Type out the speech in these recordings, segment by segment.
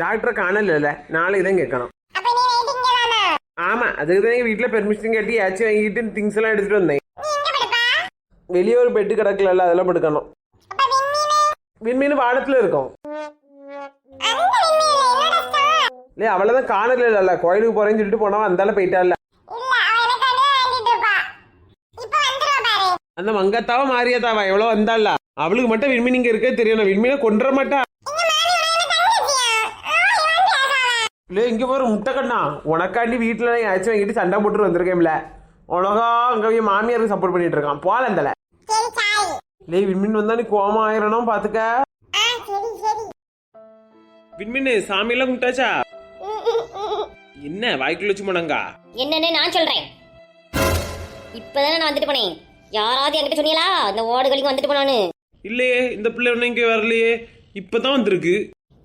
டாக்டரை காணல நாளைக்கு தான் கேட்கணும். ஆமா அதுக்கு தான் வீட்டில் பெர்மிஷன் கேட்டு ஏச்சு வாங்கிட்டு திங்ஸ் எல்லாம் எடுத்துட்டு வந்தேன். வெளியே ஒரு பெட்டு கிடக்கல அதெல்லாம் படுக்கணும். விண்மீனு? வானத்துல இருக்கும். இல்லையே அவளை தான் காணல கோயிலுக்கு போறேன்னு சொல்லிட்டு போனவன் அந்தால போயிட்டால இல்ல அந்த மங்கத்தாவா மாரியாத்தாவா எவ்வளோ வந்தால அவளுக்கு மட்டும் விண்மீன் இங்க இருக்கே தெரியணும் விண்மீனை கொன்ற மாட்டா இங்க மாறி உனக்கு தங்கச்சியா ஆ இவன் பேசாத இல்லை இங்க போற முட்டை கண்ணா உனக்காண்டி வீட்டுல ஏச்சும் வாங்கிட்டு சண்டை போட்டு வந்திருக்கேன்ல உலகா அங்க போய் மாமியாருக்கு சப்போர்ட் பண்ணிட்டு இருக்கான். போல இந்தல. இல்லை விண்மீன் வந்தா நீ கோவம் ஆயிரணும் பாத்துக்க. ஆ சரி சரி. விண்மீன் சாமியெல்லாம் கும்பிட்டாச்சா. என்ன வாய்க்குள்ள வச்சு போனாங்க என்னன்னு நான் சொல்றேன். இப்பதானே நான் வந்துட்டு போனேன். யாராவது என்கிட்ட சொன்னீங்களா? இந்த ஓடுகளுக்கு வந்துட்டு போனான்னு. இல்லையே இந்த பிள்ளை ஒன்றும் இங்கே வரலையே. இப்பதான் வந்திருக்கு.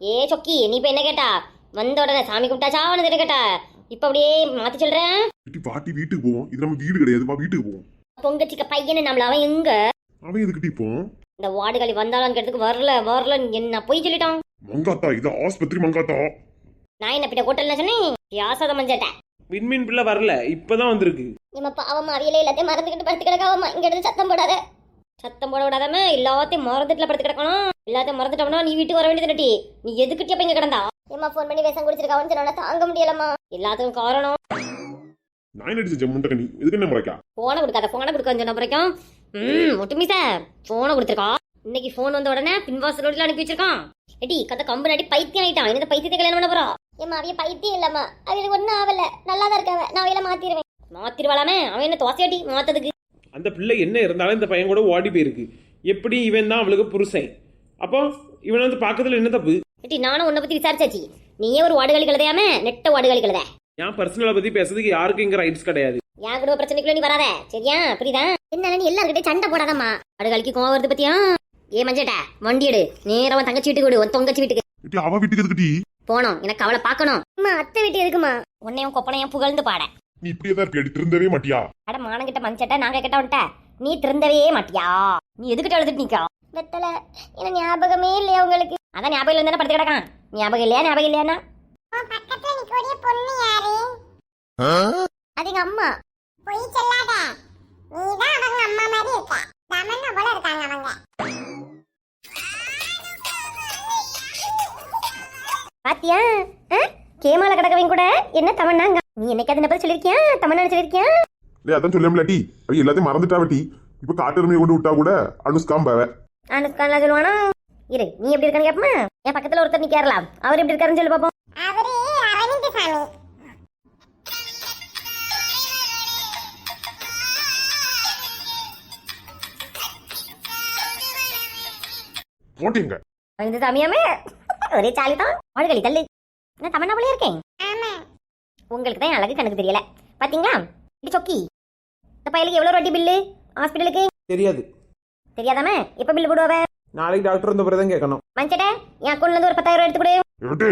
ஏ சொக்கி நீ இப்ப என்ன கேட்டா? வந்த உடனே சாமி கும்பிட்டாச்சா உனக்கு கேட்டா? இப்ப அப்படியே மாத்தி சொல்றேன். பாட்டி வீட்டுக்கு போவோம் இது நம்ம வீடு கிடையாது. வா வீட்டுக்கு போவோம். பொங்கச்சிக்க பையனு நம்மள அவன் எங்க? அவன் எதுக்கிட்டி போவோம் இந்த வார்டுகளி வந்தாலும் கேட்டதுக்கு வரல வரல. என்ன போய் சொல்லிட்டான்? மங்காத்தா இது ஆஸ்பத்திரி மங்காத்தா? நான் என்ன பிட்ட கூட்டல சொன்னேன் யாசத மஞ்சட்டேன் விண்மீன் பிள்ளை வரல. இப்பதான் வந்திருக்கு. நம்ம பாவமா அவியலே எல்லாத்தையும் மறந்துக்கிட்டு படுத்து கிடக்காவமா இங்க இருந்து சத்தம் போடாத. சத்தம் போட விடாதாம எல்லாத்தையும் மறந்துட்டுல படுத்து கிடக்கணும். எல்லாத்தையும் மறந்துட்டோம்னா நீ வீட்டுக்கு வர வேண்டியது நட்டி நீ எதுக்கிட்டே போய் இங்க கிடந்தா? ஏமா ஃபோன் பண்ணி விஷம் குடிச்சிருக்காவன்னு சொன்னா தாங்க முடியலம்மா. எல்லாத்துக்கும் காரணம். நான் அடிச்ச முண்டக்கணி எதுக்கு என்ன முறைக்கா? போனை கொடுக்காத போனை கொடுக்க சொன்ன பிறக்கும் ம் ஒட்டுமி சார் போனை கொடுத்துருக்கா. இன்னைக்கு ஃபோன் வந்த உடனே பின்வாசல் ரோட்ல அனுப்பி வச்சிருக்கான். எடி கதை கம்பு நாட்டி பைத்தியம் ஆயிட்டான். இந்த பைத்தியத்தை கல்யாணம் பண்ண போறா? ஏமா அவைய பைத்தியம் இல்லம்மா. அவளுக்கு ஒன்றும் ஆகல நல்லா தான் இருக்காவ நான் அவையில மாத்திடுவேன் மாத்திருவாளாமே? அவன் என்ன தோசையாட்டி மாத்ததுக்கு? அந்த பிள்ளை என்ன இருந்தாலும் இந்த பையன் கூட ஓடி போயிருக்கு. எப்படி இவன் தான் அவளுக்கு புருஷன். அப்போ இவன் வந்து பார்க்கறதுல என்ன தப்பு? எட்டி நானும் உன்னை பத்தி விசாரிச்சாச்சு. நீயே ஒரு வாடுகாலி கழுதையாம நெட்ட வாடுகாலி கழுத. என் பர்சனலை பத்தி பேசுறதுக்கு யாருக்கும் இங்க ரைட்ஸ் கிடையாது. என் குடும்ப பிரச்சனைக்குள்ள நீ வராத. சரியா? புரியுதா? என்ன நீ எல்லாருக்கிட்டே சண்டை போடாதம்மா. வாடுகாலிக்கு கோவம் வருது பத்தியா? ஏ மஞ்சட்ட வண்டி எடு. நேரா உன் தங்கச்சி வீட்டுக்கு விடு உன் தொங்கச்சி வீட்டுக்கு. இட்டி அவ வீட்டுக்கு போனோம் எனக்கு அவளை பார்க்கணும். அம்மா அத்தை வீட்டு எதுக்குமா உன்னையும் கொப்பனையும் புகழ்ந்து பாட. நீ இப்படியே தான் இருப்பியா? திருந்தவே மாட்டியா? அட மானங்கிட்ட மஞ்சட்ட நாங்க கிட்ட விட்ட நீ திருந்தவே மாட்டியா? நீ எதுக்கிட்ட எழுதிட்டு நிக்கா வெத்தல என்ன ஞாபகமே இல்லையா உங்களுக்கு? அதான் ஞாபகம் இல்லைன்னு படுத்து கிடக்கான். ஞாபகம் இல்லையா ஞாபகம் இல்லையானா பக்கத்துல நிக்கக்கூடிய பொண்ணு யாரு? அது எங்க அம்மா. பொய் சொல்லாத. நீதான் அவங்க அம்மா மாதிரி இருக்க. தமன்னா போல இருக்காங்க அவங்க. பாத்தியா? கேமால கிடக்கவங்க கூட என்ன தமன்னாங்க? நீ என்னைக்காவது என்ன பத்தி சொல்லிருக்கியா? தமன்னா சொல்லிருக்கியா? இல்லையா அதான் சொல்லியாமலாட்டி அவ எல்லாத்தையும் மறந்துட்டா வட்டி இப்ப காட்டெருமையை கொண்டு விட்டா கூட அனுஷ்காம் பாவ. அனுஷ்கான்ல சொல்லுவானா? இரு நீ எப்படி இருக்கான்னு கேப்பமா? என் பக்கத்துல ஒருத்தர் நிக்கறலாம் அவர் எப்படி இருக்காருன்னு சொல்லி பாப்போம். அவரு அரவிந்த் சாமி. போட்டீங்க. இந்த சாமியாமே? ஒரே சாலி தான். ஆடுகளி தள்ளு. நான் தமன்னா போல இருக்கேன்? ஆமா. உங்களுக்கு தான் என் அழகு கணக்கு தெரியல. பாத்தீங்களா? இது சொக்கி. இந்த பையலுக்கு எவ்வளவு வட்டி பில்லு ஹாஸ்பிட்டலுக்கு தெரியாது. தெரியாதாம? எப்ப பில்லு போடுவாவ? நாளைக்கு டாக்டர் வந்த பிறகு தான் கேட்கணும். மஞ்சட்ட என் அக்கௌண்ட்ல இருந்து ஒரு பத்தாயிரம் எடுத்து கொடு. ஏட்டே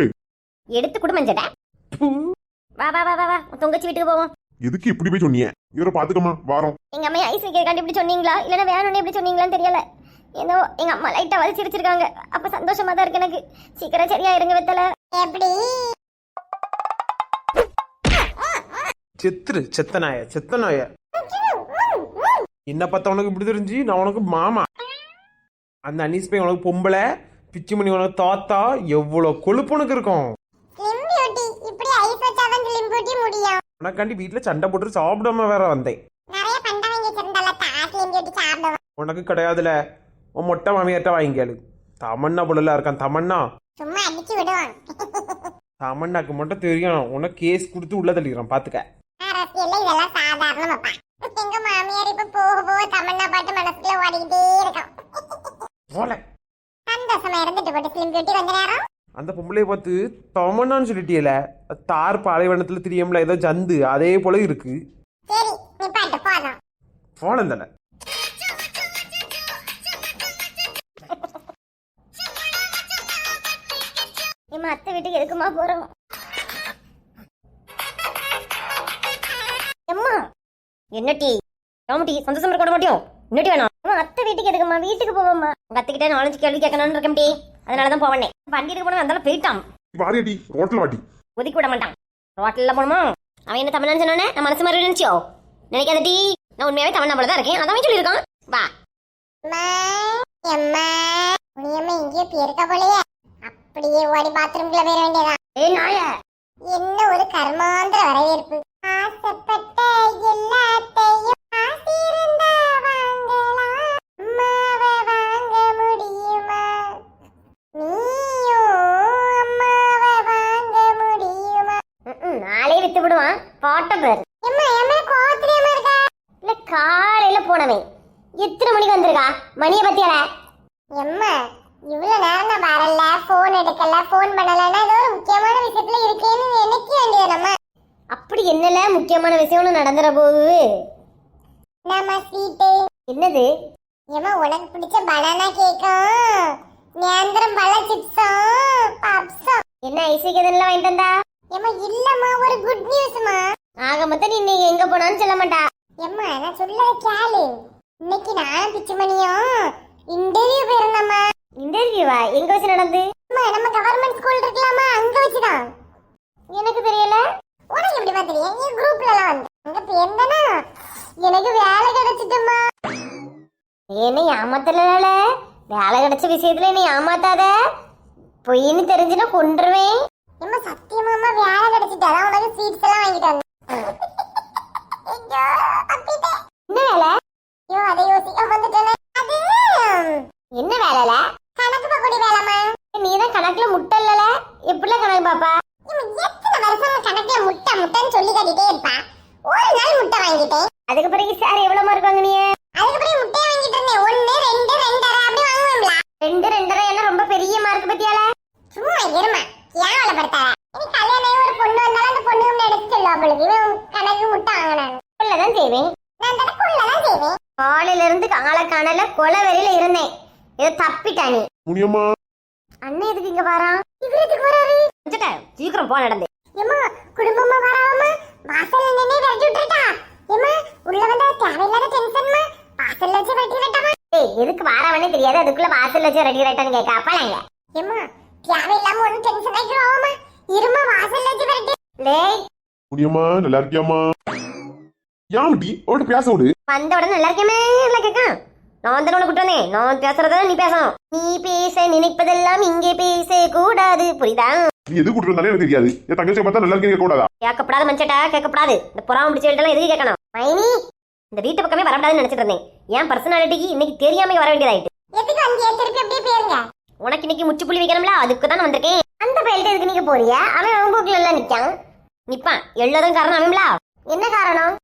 எடுத்து கொடு மஞ்சட்ட. வா வா வா வா வா. உன் தொங்கச்சி வீட்டுக்கு போவோம். எதுக்கு இப்படி போய் சொன்னீங்க இவரை பாத்துக்கமா வாரம். எங்க அம்மா ஐஸ் வைக்கிறக்காண்டி இப்படி சொன்னீங்களா? இல்லைன்னா வேணும்னு இப்படி சொன்னீங்களான்னு தெரியல. ஏதோ எங்க அம்மா லைட்டா வலி சிரிச்சிருக்காங்க அப்ப சந்தோஷமா தான் இருக்கு எனக்கு. சீக்கிரம் சரியா இருங்க வெத்தல. எப்படி? செத்துரு செத்த நாய செத்த நாய என்ன பார்த்தா உனக்கு இப்படி தெரிஞ்சு? நான் உனக்கு மாமா. அந்த அனீஸ் பையன் உனக்கு பொம்பளை பிச்சு மணி உனக்கு தாத்தா எவ்வளோ கொழுப்பு உனக்கு இருக்கும். உனக்காண்டி வீட்டில் சண்டை போட்டு சாப்பிடாம வேற வந்தேன். உனக்கு கிடையாதுல. உன் மொட்டை மாமியார்ட்ட வாங்கிக்காளு தமன்னா புள்ளலாம் இருக்கான். தமன்னா. தமன்னாக்கு மட்டும் தெரியும். உனக்கு கேஸ் கொடுத்து உள்ள தள்ளிடுறான் பாத்துக்க. போக போக தமன்னா பாட்டு மனசுல ஓடிக்கிட்டே இருக்கும். போல சந்தோஷமா இருந்துட்டு போட்டு ஸ்லிம் பியூட்டி கொஞ்ச நேரம். அந்த பொம்பளைய பார்த்து தமன்னான்னு சொல்லிட்டியல தார் பாலைவனத்துல திரியம்ல ஏதோ ஜந்து அதே போல இருக்கு. சரி நீ பாட்டு போதும் போலம் தானே. அத்தை வீட்டுக்கு எதுக்குமா போறோம்? எம்மா என்ன டீ? ராமட்டி சந்தோஷம் இருக்க மாட்டியும் என்ன டீ வேணும்? அத்தை வீட்டுக்கு எதுக்குமா வீட்டுக்கு போவோம்மா. உங்க அத்தை கிட்ட நாலஞ்சு கேள்வி கேட்கணும்னு இருக்கேன் டீ. அதனால தான் போவனே வண்டிக்கு போனா அந்த போயிட்டான். வாரியடி ரோட்ல வாட்டி ஒதுக்கி விட மாட்டான். ரோட்டில் போகணுமா? அவன் என்ன தமிழ்னு சொன்னோன்னே நான் மனசு மாதிரி நினைச்சியோ? நினைக்காதடி நான் உண்மையாவே தமிழ்னா போல தான் இருக்கேன். அதான் அவன் சொல்லியிருக்கான். வா. அம்மா போலயே. அப்படியே ஓடி பாத்ரூம்குள்ள போயிட வேண்டியதா ஏய் நாய. என்ன ஒரு கர்மாந்திர வரவேற்பு ஆசைப்பட்ட எல்லாத்தையும் ஆசையிருந்தா வாங்கலாம் அம்மாவை வாங்க முடியுமா நீயும் அம்மாவை வாங்க முடியுமா நாளே வித்து விடுவான் பாட்ட பேர் எம்மா எம்மா கோத்திரியமா இருக்கா இல்ல காலையில போனவன் எத்தனை மணிக்கு வந்திருக்கா? மணியை பத்தியால எம்மா இவ்வளவு நேரம் நான் வரல போன் எடுக்கல போன் பண்ணலன்னா ஏதோ ஒரு முக்கியமான விஷயத்துல இருக்கேன்னு நினைக்க வேண்டியதுனம்மா அப்படி என்னல முக்கியமான விஷயம்னு நடந்துற போகுது? நம்ம ஸ்வீட்டு என்னது? ஏமா உனக்கு பிடிச்ச பனானா கேக்கும் நேந்திரம் பழ சிப்ஸும் பப்ஸும் என்ன ஐசிக்கதெல்லாம் வாங்கிட்டு வந்தா? ஏமா இல்லம்மா ஒரு குட் நியூஸ்மா ஆக மொத்தம் நீ எங்க போனான்னு சொல்ல மாட்டா. ஏம்மா நான் சொல்லத கேளு. இன்னைக்கு நானும் பிச்சுமணியும் இன்டர்வியூ போயிருந்தம்மா. இன்டர்வியூவா எங்க வச்சு நடந்து? அம்மா நம்ம கவர்மெண்ட் ஸ்கூல் இருக்கலாமா? அங்க வச்சுதான். எனக்கு தெரியல. உனக்கு எப்படி தெரியும்? நீ குரூப்ல எல்லாம் வந்து. அங்க போயிருந்தனா? எனக்கு வேலை கிடைச்சிட்டுமா? என்ன ஏமாத்தல வேலை? கிடைச்ச விஷயத்துல நீ ஏமாத்தாத? பொய்ன்னு தெரிஞ்சுனா கொண்டுருவேன் ஏம்மா சத்தியமாமா வேலை கிடைச்சிட்டு அதான் உனக்கு ஸ்வீட்ஸ் எல்லாம் வாங்கிட்டு வந்தேன். ஐயோ தப்பிட்டேன் என்ன வேலை ஐயோ அதை யோசிக்க வந்துட்டேனே அது என்ன வேலைல கணக்கு பக்கோடி வேலைம்மா நீ தான் கணக்குல முட்டை இல்லல எப்படிலாம் கணக்கு பாப்பா இவன் எத்தனை வருஷம் கணக்குல முட்டை முட்டைன்னு சொல்லி கட்டிட்டே இருப்பா ஒரு நாள் முட்டை வாங்கிட்டேன் அதுக்கு பிறகு சார் எவ்வளவு மார்க் வாங்குனீங்க அதுக்கப்புறம் முட்டையை வாங்கிட்டு இருந்தேன் ஒன்னு ரெண்டு ரெண்டரை அப்படி வாங்குவேன்ல ரெண்டு ரெண்டரை எல்லாம் ரொம்ப பெரிய மார்க் பத்தியால சும்மா இருமா கேவலப்படுத்தாத இனி கல்யாணம் ஆகி ஒரு பொண்ணு வந்தாலும் அந்த பொண்ணு முன்னாடி எடுத்து சொல்லுவா அவளுக்கு இவன் கணக்கு முட்டை வாங்கினாங்க தான் செய்வேன் நான் அந்த குள்ளதான் செய்வேன் காலையில இருந்து காலை காணல கொலை வெளியில இருந்தேன் நீ முனியம்மா அண்ணன் எதுக்கு இங்க வாரான்? இவர் எதுக்கு வராரு சீக்கிரம் போ நடந்து. ஏமா குடும்பமா வராம வாசல்ல நின்னே விரட்டி விட்டுட்டா ஏமா உள்ள வந்தா தேவையில்லாத டென்ஷன்மா வாசல்ல வச்சு விரட்டி விட்டமா ஏய் எதுக்கு வாரவனே தெரியாது அதுக்குள்ள வாசல் வச்சு ரெடி ரைட்டான்னு கேட்க அப்பலாங்க ஏமா தேவையில்லாம ஒண்ணு டென்ஷன் ஆகிடுவாமா இருமா வாசல்ல வச்சு விரட்டி. லேய் முனியம்மா நல்லா இருக்கியாமா யாமட்டி அவட்ட பேச விடு. வந்த உடனே நல்லா இருக்கேமே நல்லா கேட்கான். நான் தானே உனக்கு நான் பேசுறத நீ பேசணும். நீ பேச நினைப்பதெல்லாம் இங்கே பேச கூடாது புரியுதா? நீ எது கூட்டு வந்தாலே எனக்கு தெரியாது. என் தங்கச்சியை பார்த்தா நல்லா இருக்கீங்க கூடாதா கேட்கப்படாத மனுஷட்டா கேட்கப்படாது. இந்த புறாம பிடிச்சவள்ட்டெல்லாம் எதுக்கு கேட்கணும்? மைனி இந்த வீட்டு பக்கமே வரக்கூடாதுன்னு நினைச்சிட்டு இருந்தேன். என் பர்சனாலிட்டிக்கு இன்னைக்கு தெரியாம வர வேண்டியதாயிட்டு. எதுக்கு அப்படியே போயிருங்க உனக்கு இன்னைக்கு முச்சுப்புள்ளி வைக்கணும்ல அதுக்கு தான் வந்திருக்கேன். அந்த பையல்கிட்ட எதுக்கு நீங்க போறியா அவன் அவன் போக்குல எல்லாம் நிக்கான். நிப்பான். எல்லாதும் காரணம் அவன்ல என்ன காரணம்?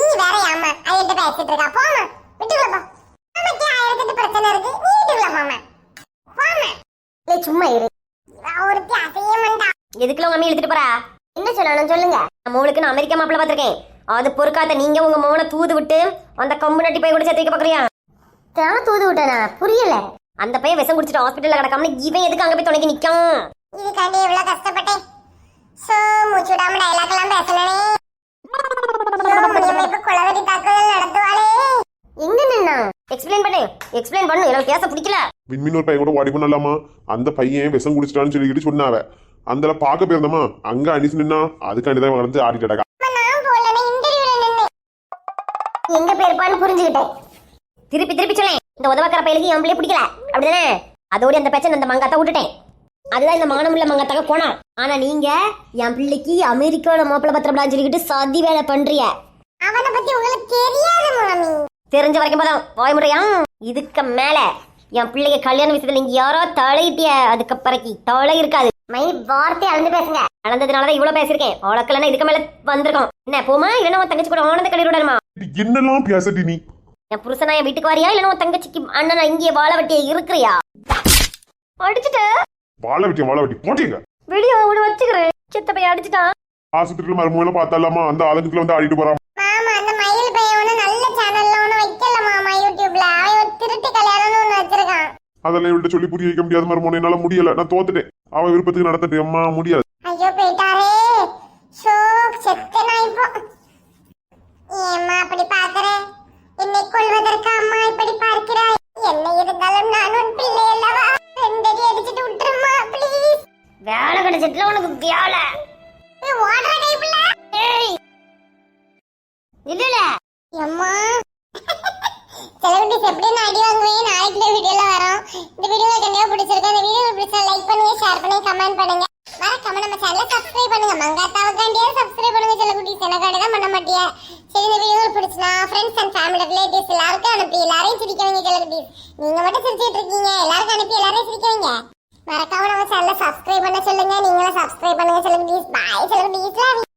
நீ வேற ஆமா அவன்கிட்ட பேசிட்டு இருக்கா. போமா விட்டுக்குள்ள போ. சும்மா இரு. எதுக்குள்ள உங்க இழுத்துட்டு போறா? என்ன சொல்லணும் சொல்லுங்க. உங்களுக்கு நான் அமெரிக்கா மாப்பிள்ள பார்த்திருக்கேன். அது பொறுக்காத நீங்க உங்க மோனை தூது விட்டு அந்த கம்பு நட்டி போய் கூட சேர்த்து வைக்க பாக்குறியா நான் தூது விட்டேனா? புரியல. அந்த பையன் விஷம் குடிச்சிட்டு ஹாஸ்பிட்டல்ல கிடக்காம இவன் எதுக்கு அங்க போய் துணைக்கு நிக்கும் இதுக்காண்டி எவ்வளவு கஷ்டப்பட்டேன். சோ எல்லாம் இப்ப குளவெடி தாக்குதல் எக்ஸ்பிளைன் பண்ணு. எக்ஸ்பிளைன் பண்ணு. எனக்கு பேச பிடிக்கல. விண்மீன் ஒரு பையன் கூட ஓடி பண்ணலாமா அந்த பையன் விஷம் குடிச்சிட்டான்னு சொல்லிக்கிட்டு சொன்னாவ. அந்த பார்க்க போயிருந்தோமா? அங்க அனிச்சு நின்னா அதுக்காண்டி தான் வந்து ஆடிட்டு கிடக்கா அம்மா, நான் போலனே இன்டர்வியூல நின்னு எங்க போயிருப்பான்னு புரிஞ்சுக்கிட்டேன். திருப்பி திருப்பி சொல்லேன் இந்த உதவக்கிற பையலுக்கு என் பிள்ளைய பிடிக்கல. அப்படிதானே? அதோட அந்த பிரச்சனை அந்த மங்காத்த விட்டுட்டேன். அதுதான் இந்த மானமுள்ள மங்காத்தாக போனா ஆனா நீங்க என் பிள்ளைக்கு அமெரிக்காவோட மாப்பிள்ள பத்திரப்படான்னு சொல்லிக்கிட்டு சதி வேலை பண்றிய அவனை பத்தி உங்களுக்கு தெரியாது மாமி. தெரிஞ்ச வரைக்கும் போதும். வாய் முறையா இதுக்கு மேல என் பிள்ளைக்கு கல்யாண விஷயத்துல நீங்க யாரோ தலையிட்டிய அதுக்கு பிறகு தலை இருக்காது. மை வார்த்தை அளந்து பேசுங்க. அளந்ததுனாலதான் இவ்வளவு பேசியிருக்கேன். உழக்கலன்னா இதுக்கு மேல வந்திருக்கோம். என்ன போமா? இல்லைன்னா உன் தங்கச்சி கூட ஆனந்த கல்லூரி விடணுமா? என்னெல்லாம் பேசட்டி நீ? என் புருஷனா என் வீட்டுக்கு வரியா? இல்லைன்னா உன் தங்கச்சிக்கு அண்ணனா இங்கே வாழ வெட்டிய இருக்கிறியா? அடிச்சுட்டு. வாழ வெட்டி வாழ வெட்டி? போட்டீங்க வெளியே அவனை வச்சுக்கிறேன். சித்தப்பைய அடிச்சுட்டான். ஆஸ்பத்திரியில மறுமுறையில பார்த்தாலாமா? அந்த ஆதங்கத்துல வந்து ஆடிட்டு போறான். அதெல்லாம் இவள்கிட்ட சொல்லி புரிய வைக்க முடியாத மாதிரி என்னால முடியல. நான் தோத்துட்டேன். அவ விருப்பத்துக்கு நடத்தட்டு. அம்மா முடியாது. ஐயோ போயிட்டாரே. ஷோ செத்து நான் இப்போ. ஏம்மா அப்படி பாக்குற என்னை கொள்வதற்கு அம்மா இப்படி பார்க்கிறாய்? கமெண்ட் பண்ணுங்க. மறக்காம நம்ம சேனலை சப்ஸ்கிரைப் பண்ணுங்க. மங்காத்தாவுக்காண்டியே சப்ஸ்கிரைப் பண்ணுங்க செலிபிரிட்டிஸ் எனக்காண்டி தான் பண்ண மாட்டியா. சரி இந்த வீடியோ பிடிச்சினா ஃப்ரெண்ட்ஸ் அண்ட் ஃபேமிலி ரிலேட்டிவ்ஸ் எல்லாருக்கும் அனுப்பி எல்லாரையும் சிரிக்க வைங்க செலிபிரிட்டிஸ் நீங்க மட்டும் சிரிச்சிட்டு இருக்கீங்க. எல்லாருக்கும் அனுப்பி எல்லாரையும் சிரிக்க வைங்க. மறக்காம நம்ம சேனலை சப்ஸ்கிரைப் பண்ண சொல்லுங்க. நீங்களும் சப்ஸ்கிரைப் பண்ணுங்க செலிபிரிட்டிஸ் பாய் செலிபிரிட்டிஸ்